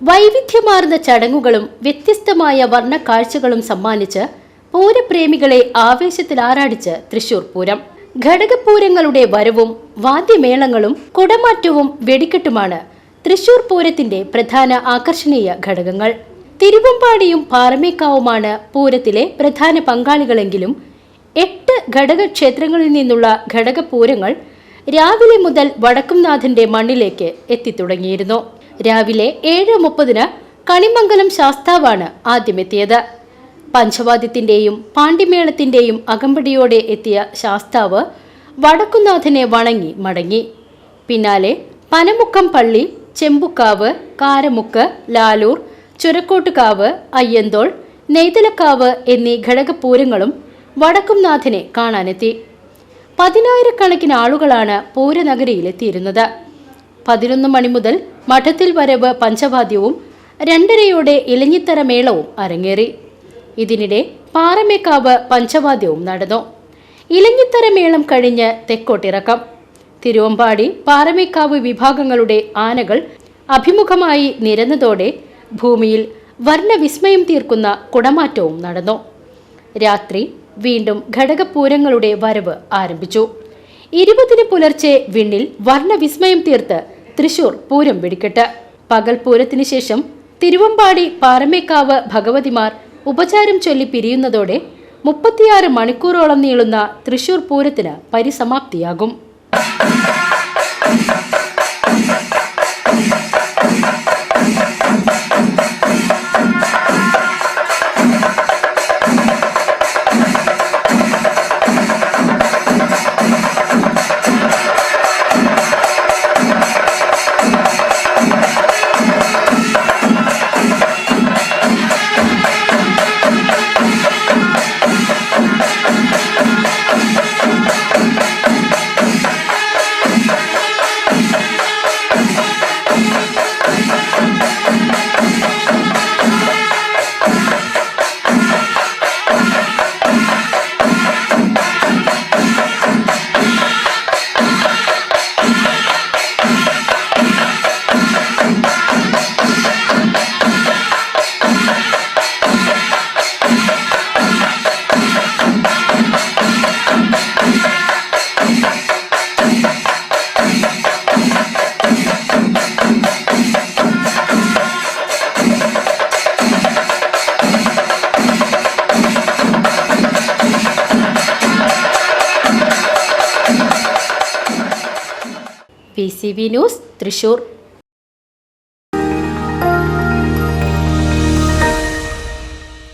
വൈവിധ്യമാർന്ന ചടങ്ങുകളും വ്യത്യസ്തമായ വർണ കാഴ്ചകളും സമ്മാനിച്ച് പൂരപ്രേമികളെ ആവേശത്തിൽ ആറാടിച്ച് തൃശൂർ പൂരം. ഘടകപൂരങ്ങളുടെ വരവും വാദ്യമേളങ്ങളും കുടമാറ്റവും വെടിക്കെട്ടുമാണ് തൃശൂർ പൂരത്തിന്റെ പ്രധാന ആകർഷണീയ ഘടകങ്ങൾ. തിരുവമ്പാടിയും പാറമേക്കാവുമാണ് പൂരത്തിലെ പ്രധാന പങ്കാളികളെങ്കിലും എട്ട് ഘടകക്ഷേത്രങ്ങളിൽ നിന്നുള്ള ഘടകപൂരങ്ങൾ രാവിലെ മുതൽ വടക്കുംനാഥന്റെ മണ്ണിലേക്ക് എത്തിത്തുടങ്ങിയിരുന്നു. രാവിലെ ഏഴ് മുപ്പതിന് കണിമംഗലം ശാസ്താവാണ് ആദ്യമെത്തിയത്. പഞ്ചവാദ്യത്തിന്റെയും പാണ്ഡിമേളത്തിന്റെയും അകമ്പടിയോടെ എത്തിയ ശാസ്താവ് വടക്കുനാഥനെ വണങ്ങി മടങ്ങി. പിന്നാലെ പനമുക്കം പള്ളി ചെമ്പുക്കാവ് കാരമുക്ക് ലാലൂർ ചുരക്കോട്ടുകാവ് അയ്യന്തോൾ നെയ്തലക്കാവ് എന്നീ ഘടകപൂരങ്ങളും വടക്കുംനാഥനെ കാണാനെത്തി. പതിനായിരക്കണക്കിന് ആളുകളാണ് പൂരനഗരിയിലെത്തിയിരുന്നത്. പതിനൊന്ന് മണി മുതൽ മഠത്തിൽ വരവ് പഞ്ചവാദ്യവും രണ്ടരയോടെ ഇലഞ്ഞിത്തറ മേളവും അരങ്ങേറി. ഇതിനിടെ പാറമേക്കാവ് പഞ്ചവാദ്യവും നടന്നു. ഇലഞ്ഞിത്തറ മേളം കഴിഞ്ഞ് തെക്കോട്ടിറക്കം. തിരുവമ്പാടി പാറമേക്കാവ് വിഭാഗങ്ങളുടെ ആനകൾ അഭിമുഖമായി നിരന്നതോടെ ഭൂമിയിൽ വർണവിസ്മയം തീർക്കുന്ന കുടമാറ്റവും നടന്നു. രാത്രി വീണ്ടും ഘടകപൂരങ്ങളുടെ വരവ് ആരംഭിച്ചു. ഇരുപതിന് പുലർച്ചെ വിണ്ണിൽ വർണവിസ്മയം തീർത്ത് തൃശൂർ പൂരം വെടിക്കെട്ട്. പകൽ പൂരത്തിന് ശേഷം തിരുവമ്പാടി പാറമേക്കാവ് ഭഗവതിമാർ ഉപചാരം ചൊല്ലി പിരിയുന്നതോടെ മുപ്പത്തിയാറ് മണിക്കൂറോളം നീളുന്ന തൃശൂർ പൂരത്തിന് പരിസമാപ്തിയാകും. P C B news Thrissur